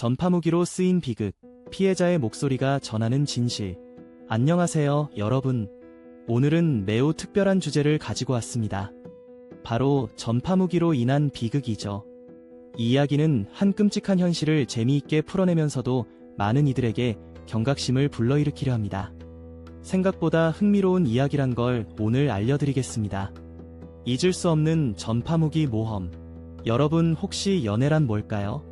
전파무기로 쓰인 비극, 피해자의 목소리가 전하는 진실. 안녕하세요, 여러분. 오늘은 매우 특별한 주제를 가지고 왔습니다. 바로 전파무기로 인한 비극이죠. 이 이야기는 한 끔찍한 현실을 재미있게 풀어내면서도 많은 이들에게 경각심을 불러일으키려 합니다. 생각보다 흥미로운 이야기란 걸 오늘 알려드리겠습니다. 잊을 수 없는 전파무기 모험. 여러분 혹시 연애란 뭘까요?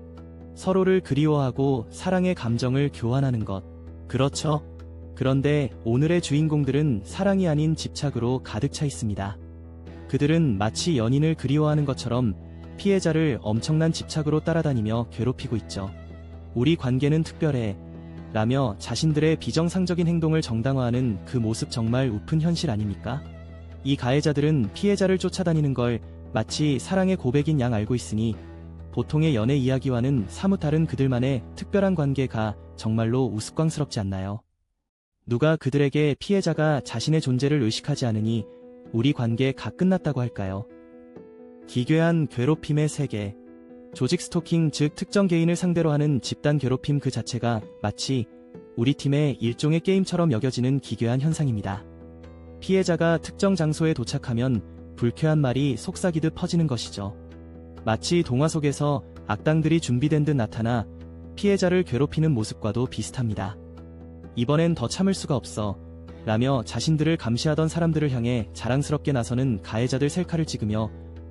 서로를 그리워하고 사랑의 감정을 교환하는 것. 그렇죠. 그런데 오늘의 주인공들은 사랑이 아닌 집착으로 가득 차 있습니다. 그들은 마치 연인을 그리워하는 것처럼 피해자를 엄청난 집착으로 따라다니며 괴롭히고 있죠. 우리 관계는 특별해. 라며 자신들의 비정상적인 행동을 정당화하는 그 모습 정말 우픈 현실 아닙니까? 이 가해자들은 피해자를 쫓아다니는 걸 마치 사랑의 고백인 양 알고 있으니 보통의 연애 이야기와는 사뭇 다른 그들만의 특별한 관계가 정말로 우스꽝스럽지 않나요? 누가 그들에게 피해자가 자신의 존재를 의식하지 않으니 우리 관계가 끝났다고 할까요? 기괴한 괴롭힘의 세계. 조직 스토킹 즉 특정 개인을 상대로 하는 집단 괴롭힘 그 자체가 마치 우리 팀의 일종의 게임처럼 여겨지는 기괴한 현상입니다. 피해자가 특정 장소에 도착하면 불쾌한 말이 속삭이듯 퍼지는 것이죠. 마치 동화 속에서 악당들이 준비된 듯 나타나 피해자를 괴롭히는 모습과도 비슷합니다. 이번엔 더 참을 수가 없어. 라며 자신들을 감시하던 사람들을 향해 자랑스럽게 나서는 가해자들 셀카를 찍으며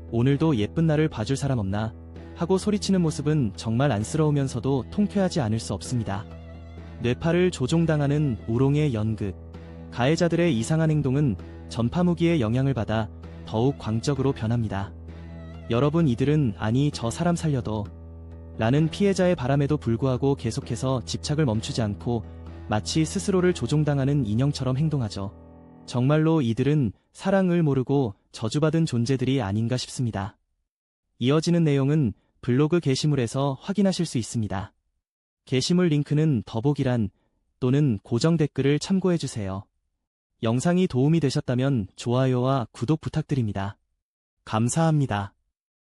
오늘도 예쁜 나를 봐줄 사람 없나 하고 소리치는 모습은 정말 안쓰러우면서도 통쾌하지 않을 수 없습니다. 뇌파를 조종당하는 우롱의 연극. 가해자들의 이상한 행동은 전파무기의 영향을 받아 더욱 광적으로 변합니다. 여러분 이들은 아니 저 사람 살려도 라는 피해자의 바람에도 불구하고 계속해서 집착을 멈추지 않고 마치 스스로를 조종당하는 인형처럼 행동하죠. 정말로 이들은 사랑을 모르고 저주받은 존재들이 아닌가 싶습니다. 이어지는 내용은 블로그 게시물에서 확인하실 수 있습니다. 게시물 링크는 더보기란 또는 고정 댓글을 참고해주세요. 영상이 도움이 되셨다면 좋아요와 구독 부탁드립니다. 감사합니다.